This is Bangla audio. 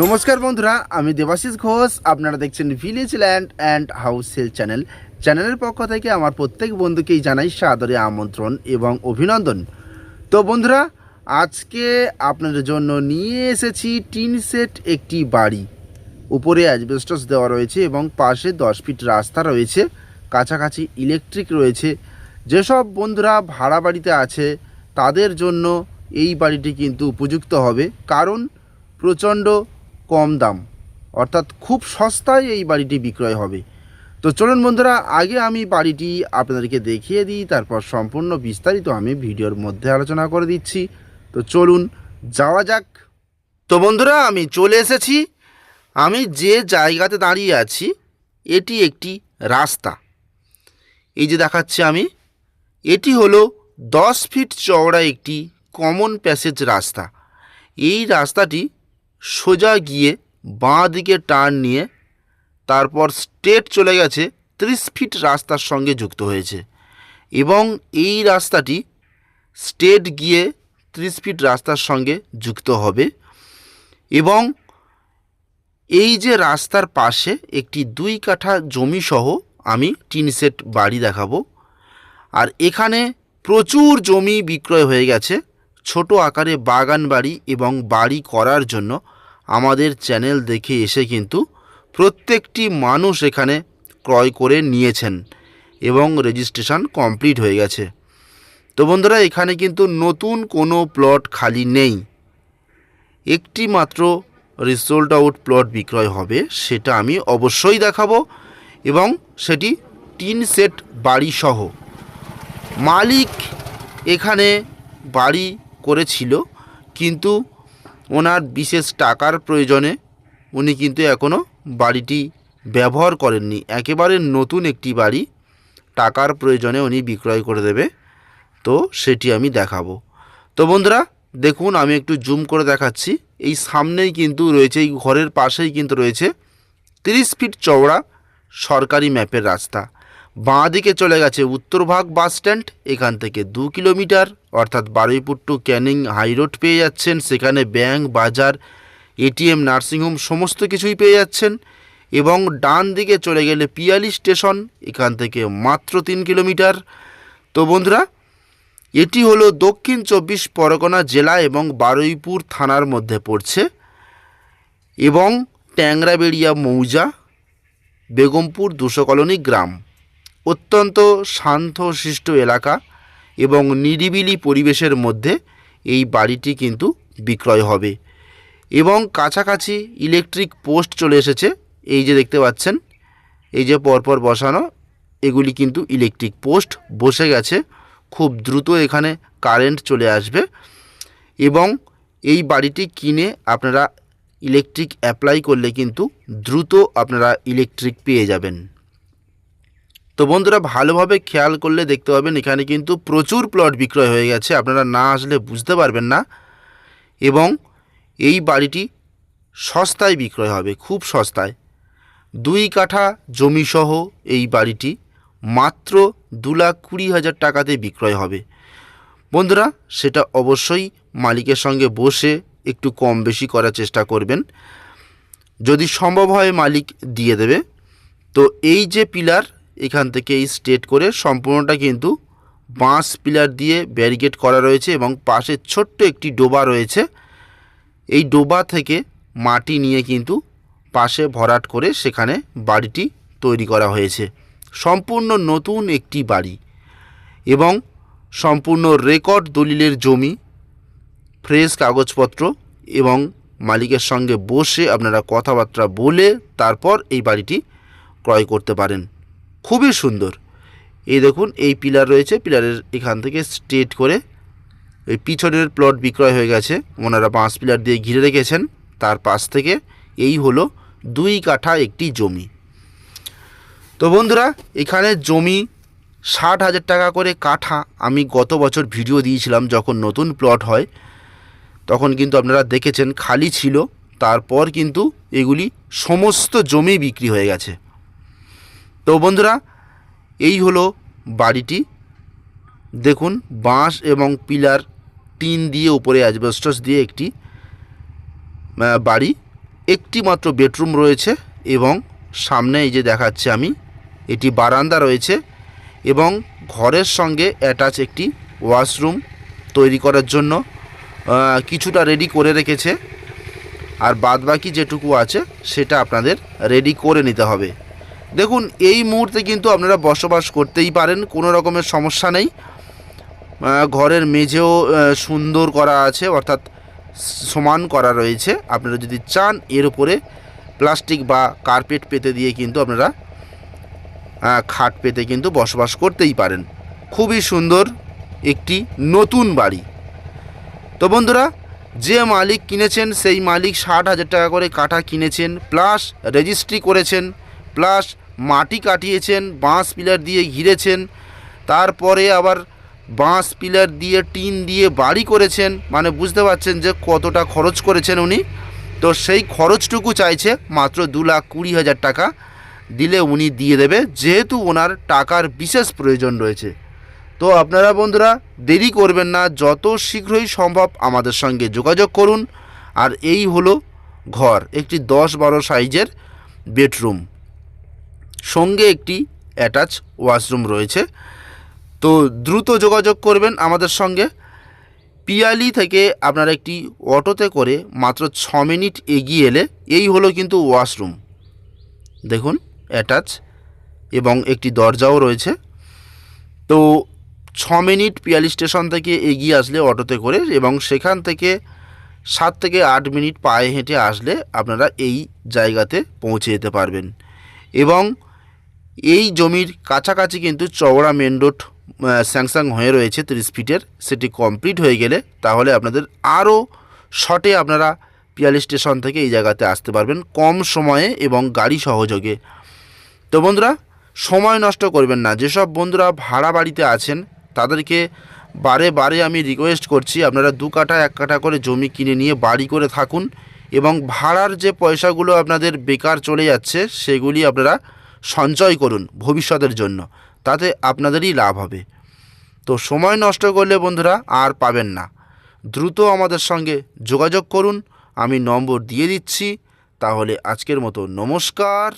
নমস্কার বন্ধুরা, আমি দেবাশিস ঘোষ। আপনারা দেখছেন village land and house sale channel চ্যানেলের পক্ষ থেকে আমার প্রত্যেক বন্ধুকেই জানাই সাদরে আমন্ত্রণ এবং অভিনন্দন। তো বন্ধুরা, আজকে আপনাদের জন্য নিয়ে এসেছি টিন সেট একটি বাড়ি। উপরে অ্যাজবেস্টস দেওয়া রয়েছে এবং পাশে দশ ফিট রাস্তা রয়েছে, কাছাকাছি ইলেকট্রিক রয়েছে। যেসব বন্ধুরা ভাড়া বাড়িতে আছে, তাদের জন্য এই বাড়িটি কিন্তু উপযুক্ত হবে। কারণ প্রচণ্ড কম দাম। অর্থাৎ খুব সস্তায় এই বাড়িটি বিক্রয় হবে। তো চলুন বন্ধুরা, আগে আমি বাড়িটি আপনাদেরকে দেখিয়ে দিই, তারপর সম্পূর্ণ বিস্তারিত আমি ভিডিওর মধ্যে আলোচনা করে দিচ্ছি। তো চলুন, যাওয়া যাক। তো বন্ধুরা, আমি চলে এসেছি। আমি যে জায়গাতে দাঁড়িয়ে আছি, এটি একটি রাস্তা। এই যে দেখাচ্ছি আমি, এটি হলো দশ ফিট চওড়া একটি কমন প্যাসেজ রাস্তা। এই রাস্তাটি সোজা গিয়ে বাঁ দিকে টার্ন নিয়ে তারপর স্ট্রেট চলে গেছে ত্রিশ ফিট রাস্তার সঙ্গে যুক্ত হয়েছে। এবং এই রাস্তাটি স্টেট গিয়ে ত্রিশ ফিট রাস্তার সঙ্গে যুক্ত হবে। এবং এই যে রাস্তার পাশে একটি দুই কাঠা জমি সহ আমি টিন সেট বাড়ি দেখাবো। আর এখানে প্রচুর জমি বিক্রয় হয়ে গেছে। ছোট আকারে বাগান বাড়ি এবং বাড়ি করার জন্য আমাদের চ্যানেল দেখে এসে কিন্তু প্রত্যেকটি মানুষ এখানে ক্রয় করে নিয়েছেন এবং রেজিস্ট্রেশন কমপ্লিট হয়ে গেছে। তো বন্ধুরা, এখানে কিন্তু নতুন কোনো প্লট খালি নেই। একটি মাত্র রিসোল্ট আউট প্লট বিক্রয় হবে, সেটা আমি অবশ্যই দেখাবো এবং সেটি টিন সেট বাড়ি সহ মালিক এখানে বাড়ি করেছিল, কিন্তু ওনার বিশেষ টাকার প্রয়োজনে উনি কিন্তু এখনও বাড়িটি ব্যবহার করেননি। একেবারে নতুন একটি বাড়ি, টাকার প্রয়োজনে উনি বিক্রয় করে দেবে, তো সেটি আমি দেখাবো। তো বন্ধুরা, দেখুন, আমি একটু জুম করে দেখাচ্ছি। এই সামনেই কিন্তু রয়েছে, এই ঘরের পাশেই কিন্তু রয়েছে তিরিশ ফিট চওড়া সরকারি ম্যাপের রাস্তা। বাঁ দিকে চলে গেছে উত্তরভাগ বাস স্ট্যান্ড। এখান থেকে দু কিলোমিটার, অর্থাৎ Baruipur to Canning high road পেয়ে যাচ্ছেন। সেখানে ব্যাংক, বাজার এটিএম নার্সিংহোম সমস্ত কিছুই পেয়ে যাচ্ছেন। এবং ডান দিকে চলে গেলে পিয়ালি স্টেশন, এখান থেকে মাত্র তিন কিলোমিটার। তো বন্ধুরা, এটি হলো দক্ষিণ চব্বিশ পরগনা জেলা এবং বারুইপুর থানার মধ্যে পড়ছে। এবং ট্যাংরাবেড়িয়া মৌজা, বেগমপুর দুশো কলোনি গ্রাম। অত্যন্ত শান্তশিষ্ট এলাকা এবং নিরিবিলি পরিবেশের মধ্যে এই বাড়িটি কিন্তু বিক্রয় হবে। এবং কাছাকাছি ইলেকট্রিক পোস্ট চলে এসেছে। এই যে দেখতে পাচ্ছেন, এই যে পরপর বসানো, এগুলি কিন্তু ইলেকট্রিক পোস্ট। বসে গেছে, খুব দ্রুত এখানে কারেন্ট চলে আসবে। এবং এই বাড়িটি কিনে আপনারা ইলেকট্রিক অ্যাপ্লাই করলে কিন্তু দ্রুত আপনারা ইলেকট্রিক পেয়ে যাবেন। তো বন্ধুরা ভালোভাবে খেয়াল করলে দেখতে পাবেন, এখানে কিন্তু প্রচুর প্লট বিক্রয় হয়ে গেছে। আপনারা না আসলে বুঝতে পারবেন না। এবং এই বাড়িটি সস্তায় বিক্রয় হবে, খুব সস্তায়। দুই কাঠা জমিসহ এই বাড়িটি মাত্র দু লাখ কুড়ি হাজার টাকাতে বিক্রয় হবে। বন্ধুরা, সেটা অবশ্যই মালিকের সঙ্গে বসে একটু কম বেশি করার চেষ্টা করবেন। যদি সম্ভব হয় মালিক দিয়ে দেবে। তো এই যে পিলার এখান থেকে এই স্ট্রেট করে সম্পূর্ণটা কিন্তু বাঁশ পিলার দিয়ে ব্যারিকেড করা রয়েছে এবং পাশে ছোট্ট একটি ডোবা রয়েছে। এই ডোবা থেকে মাটি নিয়ে কিন্তু পাশে ভরাট করে সেখানে বাড়িটি তৈরি করা হয়েছে। সম্পূর্ণ নতুন একটি বাড়ি এবং সম্পূর্ণ রেকর্ড দলিলের জমি, ফ্রেশ কাগজপত্র এবং মালিকের সঙ্গে বসে আপনারা কথাবার্তা বলে তারপর এই বাড়িটি ক্রয় করতে পারেন। খুবই সুন্দর। এই দেখুন, এই পিলার রয়েছে, পিলারের এখান থেকে স্ট্রেট করে এই পিছনের প্লট বিক্রয় হয়ে গেছে। ওনারা বাঁশ পিলার দিয়ে ঘিরে রেখেছেন। তার পাশ থেকে এই হলো দুই কাঠা একটি জমি। তো বন্ধুরা, এখানে জমি ষাট হাজার টাকা করে কাঠা। আমি গত বছর ভিডিও দিয়েছিলাম যখন নতুন প্লট হয়। তখন কিন্তু আপনারা দেখেছেন, খালি ছিল। তারপর কিন্তু এগুলি সমস্ত জমি বিক্রি হয়ে গেছে। তো বন্ধুরা, এই হলো বাড়িটি। দেখুন, বাঁশ এবং পিলার টিন দিয়ে উপরে অ্যাজবেস্টস দিয়ে একটি বাড়ি। একটি মাত্র বেডরুম রয়েছে এবং সামনে এই যে দেখাচ্ছে আমি, এটি বারান্দা রয়েছে এবং ঘরের সঙ্গে অ্যাটাচ একটি ওয়াশরুম তৈরি করার জন্য কিছুটা রেডি করে রেখেছে। আর বাদবাকি যেটুকু আছে, সেটা আপনাদের রেডি করে নিতে হবে। দেখুন, এই মুহূর্তে কিন্তু আপনারা বসবাস করতেই পারেন, কোনো রকমের সমস্যা নেই। ঘরের মেঝেও সুন্দর করা আছে, অর্থাৎ সমান করা রয়েছে। আপনারা যদি চান, এর উপরে প্লাস্টিক বা কার্পেট পেতে দিয়ে কিন্তু আপনারা খাট পেতে কিন্তু বসবাস করতেই পারেন। খুবই সুন্দর একটি নতুন বাড়ি। তো বন্ধুরা, যে মালিক কিনেছেন, সেই মালিক ষাট হাজার টাকা করে কাঠা কিনেছেন, প্লাস রেজিস্ট্রি করেছেন, প্লাস মাটি কাটিয়েছেন, বাঁশ পিলার দিয়ে ঘিরেছেন, তারপরে আবার বাঁশ পিলার দিয়ে, টিন দিয়ে বাড়ি করেছেন। মানে বুঝতে পারছেন যে কতটা খরচ করেছেন উনি। তো সেই খরচটুকু চাইছে মাত্র দু লাখ কুড়ি হাজার টাকা দিলে উনি দিয়ে দেবে, যেহেতু ওনার টাকার বিশেষ প্রয়োজন রয়েছে। তো আপনারা বন্ধুরা, দেরি করবেন না, যত শীঘ্রই সম্ভব আমাদের সঙ্গে যোগাযোগ করুন। আর এই হলো ঘর, একটি দশ বারো সাইজের বেডরুম। সঙ্গে একটি অ্যাটাচ ওয়াশরুম রয়েছে। তো দ্রুত যোগাযোগ করবেন আমাদের সঙ্গে। পিয়ালি থেকে আপনারা একটি অটোতে করে মাত্র ছ মিনিট এগিয়ে এলে এই হলো কিন্তু ওয়াশরুম দেখুন অ্যাটাচ এবং একটি দরজাও রয়েছে। তো ছ মিনিট পিয়ালি স্টেশন থেকে এগিয়ে আসলে অটোতে করে এবং সেখান থেকে সাত থেকে আট মিনিট পায়ে হেঁটে আসলে আপনারা এই জায়গাতে পৌঁছে যেতে পারবেন। এবং এই জমির কাছাকাছি কিন্তু চওড়া মেন রোড স্যাংসাং হয়ে রয়েছে তিরিশ ফিটের। সেটি কমপ্লিট হয়ে গেলে তাহলে আপনাদের আরও শটে আপনারা পিয়ালি স্টেশন থেকে এই জায়গাতে আসতে পারবেন কম সময়ে এবং গাড়ি সহযোগে। তো বন্ধুরা, সময় নষ্ট করবেন না। যেসব বন্ধুরা ভাড়া বাড়িতে আছেন, তাদেরকে বারে বারে আমি রিকোয়েস্ট করছি, আপনারা দু কাঠা, এক কাঠা করে জমি কিনে নিয়ে বাড়ি করে থাকুন এবং ভাড়ার যে পয়সাগুলো আপনাদের বেকার চলে যাচ্ছে, সেগুলি আপনারা সঞ্চয় করুন ভবিষ্যতের জন্য। তাতে আপনাদেরই লাভ হবে। তো সময় নষ্ট করলে বন্ধুরা আর পাবেন না। দ্রুত আমাদের সঙ্গে যোগাযোগ করুন। আমি নম্বর দিয়ে দিচ্ছি। তাহলে আজকের মতো নমস্কার।